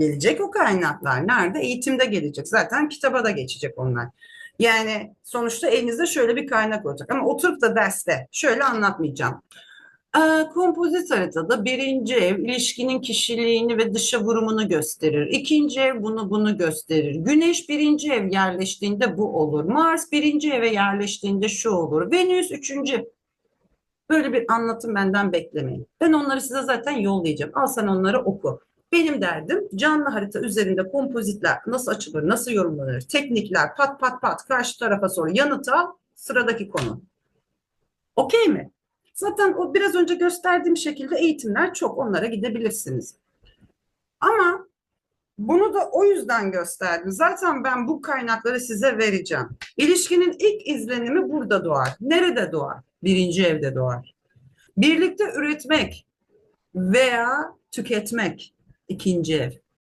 Gelecek o kaynaklar. Nerede? Eğitimde gelecek. Zaten kitaba da geçecek onlar. Yani sonuçta elinizde şöyle bir kaynak olacak. Ama oturup da derste şöyle anlatmayacağım. Ee, kompozit haritada birinci ev ilişkinin kişiliğini ve dışa vurumunu gösterir. İkinci ev bunu bunu gösterir. Güneş birinci ev yerleştiğinde bu olur. Mars birinci eve yerleştiğinde şu olur. Venüs üçüncü. Böyle bir anlatım benden beklemeyin. Ben onları size zaten yollayacağım. Al sen onları oku. Benim derdim canlı harita üzerinde kompozitler nasıl açılır, nasıl yorumlanır, teknikler pat pat pat karşı tarafa sor, yanıt al, sıradaki konu. Okey mi? Zaten o biraz önce gösterdiğim şekilde eğitimler çok onlara gidebilirsiniz. Ama bunu da o yüzden gösterdim. Zaten ben bu kaynakları size vereceğim. İlişkinin ilk izlenimi burada doğar. Nerede doğar? Birinci evde doğar. Birlikte üretmek veya tüketmek ikinci ev.